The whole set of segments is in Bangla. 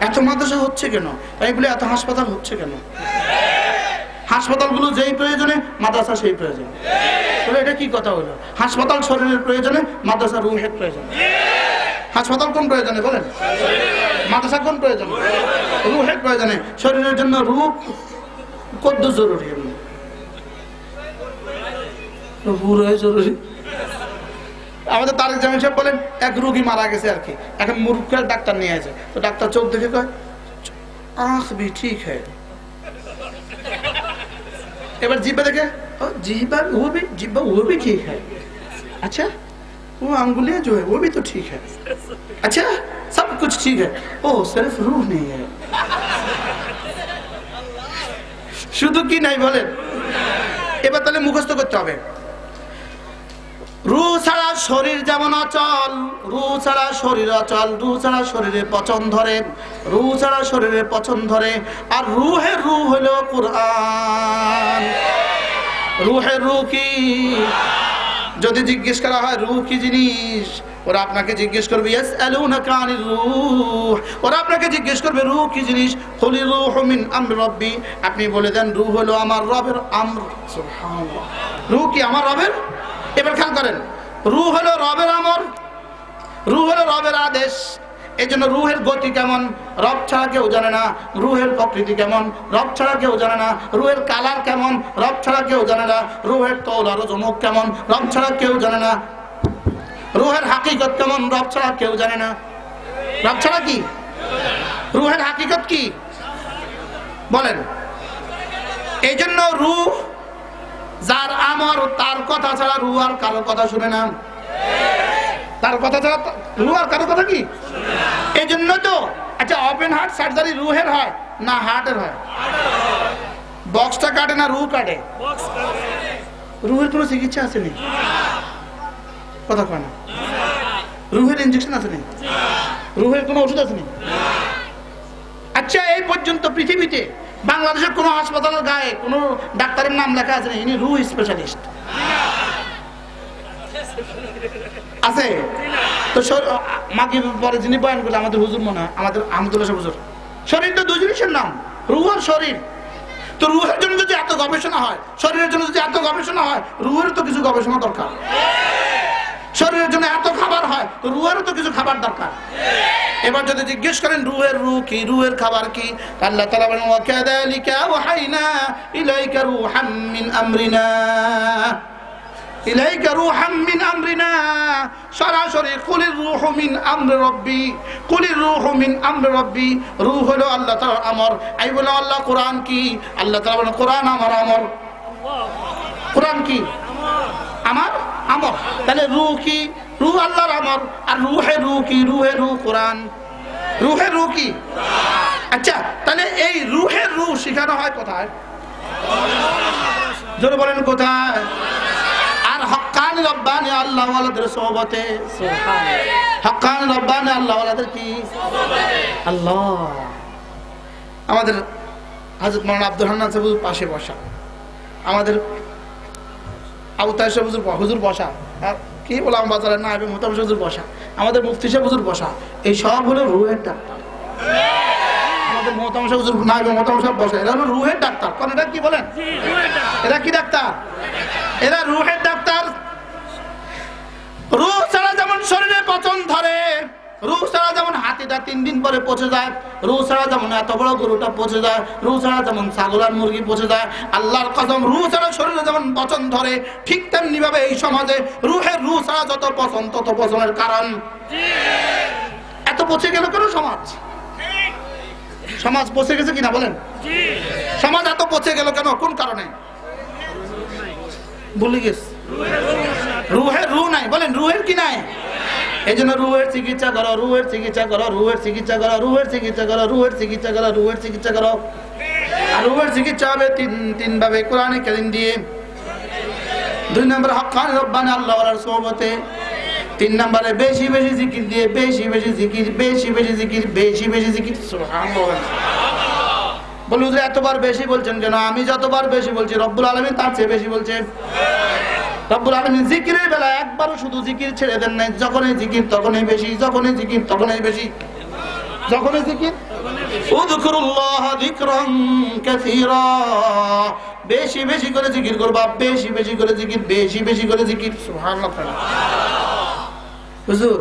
এত মাদ্রাসা হচ্ছে কেন? তাই বলে এত হাসপাতাল হচ্ছে কেন? হাসপাতালগুলো যেই প্রয়োজনে, মাদ্রাসা সেই প্রয়োজন। বলে এটা কি কথা হলো? হাসপাতাল শরীরের প্রয়োজনে, মাদ্রাসা রুহের প্রয়োজন। হাসপাতাল কোন প্রয়োজনে বলেন? মাদ্রাসা কোন প্রয়োজনে? রুহের প্রয়োজনে। শরীরের জন্য রূপ কত জরুরি পুরো জরুরি। আমাদের তারেক জামিন সাহেব বলেন এক রুগী মারা গেছে আর কি এখন মূর্খের ডাক্তার নিয়ে আছে তো ডাক্তার চোখ দেখে কয় আঁখ ভি ঠিক হ্যাঁ এবার জিব্বা দেখে "ओ, जिब्बा वो भी जिब्बा वो भी ठीक है अच्छा वो अंगुलियां जो है वो भी तो ठीक है अच्छा सब कुछ ठीक है ओ सिर्फ रूह नहीं है শুধু কি নাই বলেন এবার তাহলে মুখস্থ করতে হবে রু ছাড়া শরীর যেমন অচল, রু ছাড়া শরীর অচল, রু ছাড়া শরীরে পচন ধরে, রু ছাড়া শরীরে পচন ধরে, আর রুহে রু হলো কোরআন। রুহে রু কি? যদি জিজ্ঞেস করা হয়, রু কি জিনিস? ওরা আপনাকে জিজ্ঞেস করবে ইয়াস আলুনাকা আনির রূহ। ওরা আপনাকে জিজ্ঞেস করবে, রু কি জিনিস? কুলি রূহু মিন আমর রব্বি। আপনি বলে দেন, রু হলো আমার রবের আমর। রু কি আমার রবের? এবার খেয়াল করেন। রু হলো রবের আমর রু হলো রবের আদেশ। এই জন্য রুহের গতি কেমন? রব ছাড়া কেউ জানে না রুহের প্রকৃতি কেমন। রব ছাড়া কেউ জানে না রুহের কালার কেমন। রব ছাড়া কেউ জানে না রুহের তৌল আরও কেমন। রব ছাড়া কেউ জানে না রুহের হাকিকত কেমন। রব ছাড়া কেউ জানে না। রব ছাড়া কি? রুহের হাকিকত কি? বলেন। এই জন্য রুহ যার আমর, তার কথা ছাড়া রু আর কারোর কথা শুনে না। তার কথা ছাড়া রু আর কারোর কথা কি? এই জন্য তো আচ্ছা ওপেন হার্ট সার্জারি রুহের হয়, না হার্টের হয়। বক্সটা কাটে না রু কাটে? রুহের কোনো চিকিৎসা আছে নি? কথা কয় না। রুহের ইঞ্জেকশন আছে নি? রুহের কোনো ওষুধ আছে নি? আচ্ছা এই পর্যন্ত পৃথিবীতে বাংলাদেশের কোনো হাসপাতালের গায়ে কোনো ডাক্তারের নাম লেখা আছে না? ইনি রু স্পেশালিস্ট আছে? তো মাকে পরে যিনি বয়ান করলে আমাদের হুজুর মনে হয়, আমাদের আহমদুল্লাহ হুজুর। শরীর তো দুই জিনিসের নাম রুহ আর শরীর। তো রুহের জন্য যদি এত গবেষণা হয়, শরীরের জন্য যদি এত গবেষণা হয় রুহের তো কিছু গবেষণা দরকার। শরীরের জন্য এত খাবার হয় তো রুহেরও তো কিছু খাবার দরকার। এবার যদি জিজ্ঞেস করেন রুহের রু কি? রুহের খাবার কি? আল্লাহ তাআলা বলেন ওয়া কাযালিকা ওয়াহাইনা ইলাইকা রূহাম মিন আমরিনা। ইলাইকা রূহাম মিন আমরিনা। সরাসরি কুলির রূহু মিন আমরি রাব্বি। কুলির রূহু মিন আমরি রাব্বি। রূহ হলো আল্লাহ তাআলার আমর। আই বলে আল্লাহ কোরআন কি? আল্লাহ তাআলা বলেন কোরআন আমার আমর। কোরআন কি? আমার? আমর। তাহলে রু কি? রু আল্লাহর আমর। আর রুহে রু কি? রুহে রু কোরআন। রুহে রু কি? আচ্ছা তাহলে এই রুহের রু শেখানো হয় কোথায়? জোরে বলেন কোথায়? আর হক্কানি রব্বানি আল্লাহ ওয়ালাদের সোহবতে। হক্কানি রব্বানি আল্লাহ ওয়ালাদের কি? আল্লাহ। আমাদের হাজরত মৌলানা আব্দুল হান্নান সাহেব পাশে বসা। আমাদের সাহেব হুজুর হুজুর বসা। আর কি বললাম বাজারে না আমি মোতাম হুজুর বসা। আমাদের মুফতি সাহেব হুজুর বসা। এই সব হলো রুহের ডাক্তার। যেমন শরীরে রুহ ছাড়া যেমন হাতিটা তিন দিন পরে পচে যায় ছাড়া যেমন এত বড় গরুটা পচে যায়, রুহ ছাড়া যেমন ছাগল আর মুরগি পচে যায়, আল্লাহর কসম, রুহ ছাড়া যেমন পচন ধরে, ঠিক তেমনি ভাবে এই সমাজে রুহের রুহ ছাড়া যত পচন তত পচনের কারণ। এত পচে গেল কেন সমাজ? সমাজ পচে গেছে কিনা বলেন? সমাজ এত পচে গেল কেন? কোন কারণে? ভুলে গেছে। রুহের রু নাই। বলেন, রুহের কি নাই? এই জন্য রুহের চিকিৎসা করো, রুহের চিকিৎসা করো, রুহের চিকিৎসা করো, রুহের চিকিৎসা করো, রুহের চিকিৎসা করো, রুহের চিকিৎসা করো। আর রুহের চিকিৎসা হবে তিন তিন ভাবে কোরআনে কারিম দিয়ে দুই নম্বর হকান রব্বানি আল্লাহ ওয়ালার সোহবতে। তিন নম্বরে বেশি বেশি জিকির দিয়ে, বেশি বেশি জিকির, বেশি বেশি জিকির, বেশি বেশি জিকির। সুবহানাল্লাহ। বলি হুজুর, এতবার বেশি বলছেন কেন? আমি যতবার বেশি বলছি, রব্বুল আলমী তার চেয়ে বেশি বলছে। রব্বুল আলমী জিকিরের বেলা একবারও শুধু জিকির ছেড়ে দেন নাই। যখনই জিকির, তখনই বেশি, যখনই জিকির, তখনই বেশি। যখনই জিকির। উযকুরুল্লাহ যিকরান কাসীরা। বেশি বেশি করে জিকির করবা বেশি বেশি করে জিকির বেশি বেশি করে জিকির। হুজুর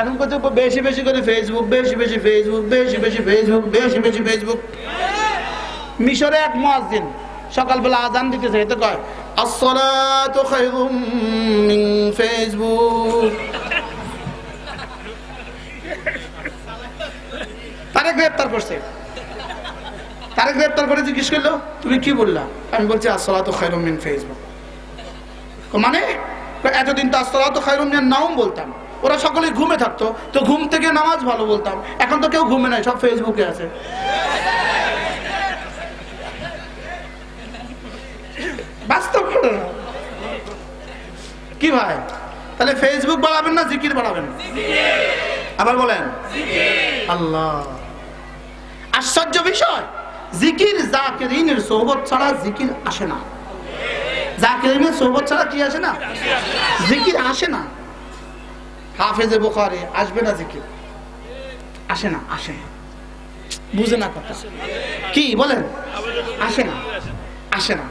এখন কত বেশি বেশি করে ফেসবুক বেশি বেশি ফেসবুক বেশি বেশি ফেসবুক বেশি বেশি ফেসবুক মিশরে এক মুয়াজ্জিন সকালবেলা আজান দিতেছে এতে কয় আসসালাতু খায়রুম মিন ফেসবুক তারে গ্রেপ্তার করছে। তারে গ্রেপ্তার করে জিজ্ঞেস করল তুমি কি বললা? আমি বলছি খায়রুম মিন ফেসবুক মানে? এতদিন তো আসসালাতু খায়রুম মিন নাউম বলতাম। ওরা সকলেই ঘুমে থাকতো তো ঘুম থেকে নামাজ ভালো বলতাম। এখন তো কেউ ঘুমে নাই সব ফেসবুকে আছে। বাস্তব ঘটনা। কি ভাই? তাহলে ফেসবুক বাড়াবেন না জিকির বাড়াবেন? আবার বলেন। আল্লাহ। আশ্চর্য বিষয়। জিকির জাকিরিনের সোহবত ছাড়া জিকির আসে না। জাকিরিনের সোহবত ছাড়া কি আসে না? জিকির আসে না। হাফেজে বোখারে আসবে না জিকির। আসে না আসে না। বুঝে না কথা। কি বলেন? আসে না আসে না।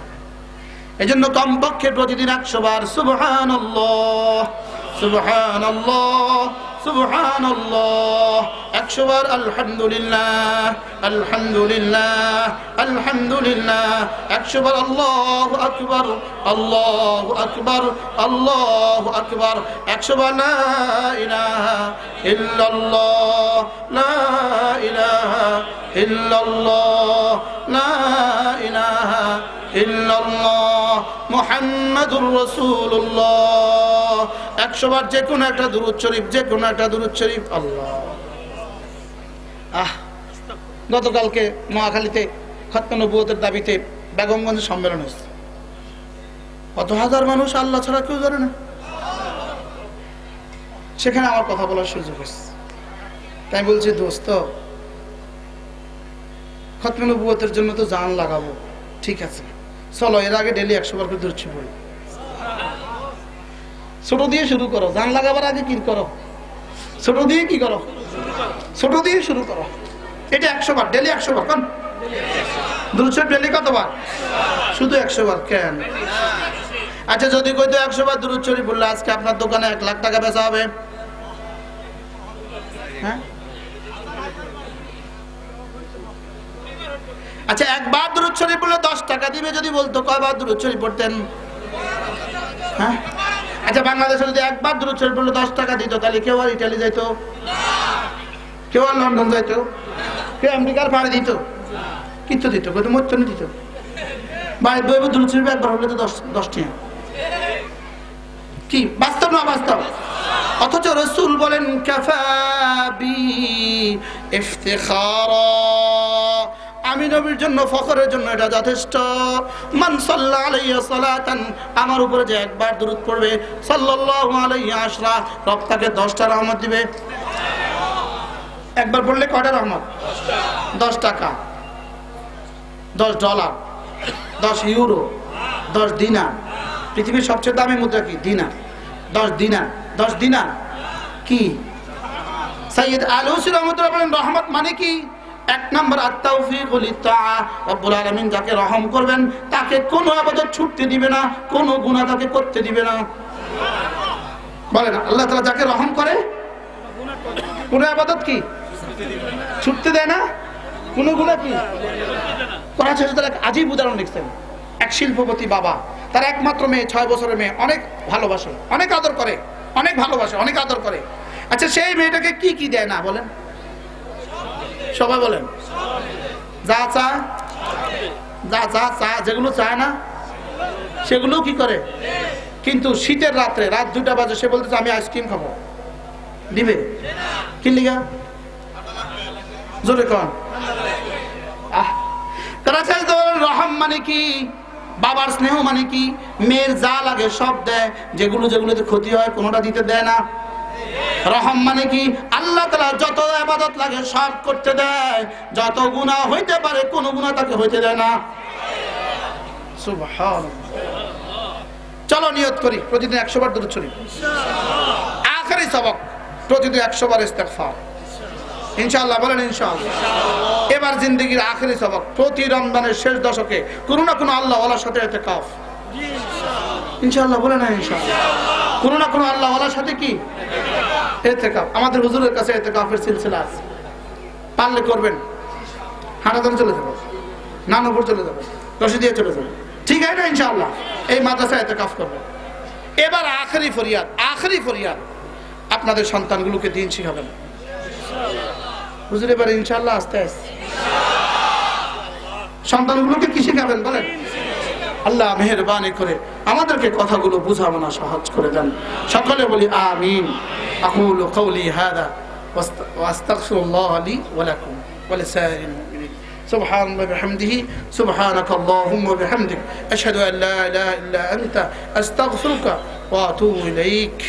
এজন্য কমপক্ষে প্রতিদিন একশো বার সুবহান সুবহান সুবহান একশো বার আলহামদুলিল্লাহ আলহামদুলিল্লাহ আলহামদুলিল্লাহ একশো বার আল্লাহ আকবর আল্লাহ আকবর আল্লাহ আকবর একশো বার লা ইলাহা ইল্লাল্লাহ লা ইলাহা ইল্লাল্লাহ লা ইলাহা ইল্লাল্লাহ মুহাম্মাদুর রাসূলুল্লাহ একশো বার যে কোনো একটা দুরূদ শরীফ, যে কোনো একটা দুরূদ শরীফ, আল্লাহ। আহ, গতকালকে মহাখালীতে খতম নবুয়তের দাবিতে বেগমগঞ্জ সম্মেলন হয়েছে। কত হাজার মানুষ আল্লাহ ছাড়া কেউ জানে না। সেখানে আমার কথা বলার সুযোগ হয়েছে। তাই বলছি, দোস্ত, খতম নবুয়তের জন্য তো জান লাগাবো। ঠিক আছে। চলো, এর আগে ডেলি একশো বার করে ধরছি পড়ি। ছোট দিয়ে শুরু করো। জান লাগাবার আগে কি করো? ছোট দিয়ে কি করো? ছোট দিয়ে শুরু করো। এটা একশো বার, ডেলি একশো বার, কোন? দুশো ডেলি কতবার? শুধু একশো বার, কেন? আচ্ছা যদি কইতো একশো বার দূর চুরি বললে আজকে আপনার দোকানে এক লাখ টাকা বেচা হবে। হ্যাঁ? আচ্ছা একবার দূরত শরীফ বললে দশ টাকা দিবে, যদি বলতো কয়বার দূরত শরীফ পড়তেন? হ্যাঁ? আচ্ছা বাংলাদেশে যদি একবার দূরত শরীফ বললে দশ টাকা দিত, তাহলে কেউ আর ইটালি যাইতো? কেউ আর লন্ডন যাইতো? কেউ আমেরিকার পাড়ে দিত? কিচ্ছু দিত কিন্তু মধ্যনে দিত। বাড়ির বই দূরত শরীফ একবার হলে তো দশ দশটি কি, বাস্তব না বাস্তব? অথচ রসুল বলেন কাফাবি ইফতিখারা। আমি নবীর জন্য, ফখরের জন্য এটা যথেষ্ট। মান সাল্লা আলাইয়া সালাতান, আমার উপরে যে একবার দূরত পড়বে, সাল্লাল্লাহু আলাইহি আশরা রব তাকে 10টা রহমত দিবে। একবার পড়লে কয়টা রহমত? 10 টাকা 10 ডলার 10 ইউরো 10 দিনার। পৃথিবীর সবচেয়ে দামি মুদ্রা কি? দিনার। 10 দিনার। 10 দিনার। কি? সৈয়দ বলেন, রহমত মানে কি? এক নম্বর আত্মাউফিকুল রব্বুল যাকে রহম করবেন, তাকে কোনো আবাদত ছুটতে দিবে না, কোনো গুণা তাকে করতে দিবে না। বলেন, আল্লাহ তালা যাকে রহম করে, কোনো আবাদত কি? ছুটতে দেয় না? কোনো গুনাহ কি? করা শরীফের এক আজীব উদাহরণ লিখছেন। এক শিল্পপতি বাবা, তার একমাত্র মেয়ে, ছয় বছরের মেয়ে, অনেক ভালোবাসে, অনেক আদর করে, অনেক ভালোবাসে, অনেক আদর করে। আচ্ছা সেই মেয়েটাকে কি কি দেয় না বলেন? সবাই বলেন। যা চা। যা চা চা, যেগুলো চায় না, সেগুলো কি করে? কিন্তু শীতের রাত্রে, রাত দুটা বাজে, সে বলতেছে, আমি আইসক্রিম খাব। দিবে? কি লিগা? জোরে কন। তারা চাই রহম মানে কি? বাবার স্নেহ মানে কি? মেয়ের যা লাগে সব দেয়, যেগুলো, যেগুলোতে ক্ষতি হয়, কোনোটা দিতে দেয় না। রহম মানে কি? আল্লাহ তালা যত আবাদত লাগে সব করতে দেয়। যত গুণা হইতে পারে কোন গুণা তাকে হইতে দেয় না। চলো নিয়ত করি, প্রতিদিন একশো বার দূর আখারি সবক, প্রতিদিন একশো বার ইস্তেকফার ইনশাআল্লাহ, বলেন ইনশাআল্লাহ। এবার জিন্দগির আখেরি সবক, প্রতি রমজানের শেষ দশকে কোনো না কোনো আল্লাহ ওয়ালার সাথে এতে কাফ ইনশাআল্লাহ বলে না ইনশাআল্লাহ। কোনো না কোনো আল্লাহ ওয়ালার সাথে কি? আমাদের হুজুরের কাছে এতে কাফের সিলসিলা আছে। পারলে করবেন। হানাদান চলে যাবে। নানুপুর চলে যাবে। রশি দিয়ে চলে যাবে। ঠিক আছে না, ইনশাআল্লাহ? এই মাদ্রাসায় এতে কাফ করবেন এবার আখেরি ফরিয়াদ আখেরি ফরিয়াদ। আপনাদের সন্তানগুলোকে দিন শিখাবেন। হুজুর, এবার ইনশাআল্লাহ আস্তে আস্তে। সন্তানগুলোকে কি শিখাবেন বলেন? আল্লাহ মেহরবানি করে আমাদেরকে কথাগুলো বুঝাবনা সহজ করে দেন সকলে বলি আমিন আকুল কৌলি হাদা ওয়াস্তাগফিরুল্লাহ লি ওয়া লাকুম ওয়া লিসাইরিল মুমিনিন سبحان الله بحمده سبحانك اللهم وبحمدك أشهد أن لا إله إلا أنت أستغفرك وأتوب إليك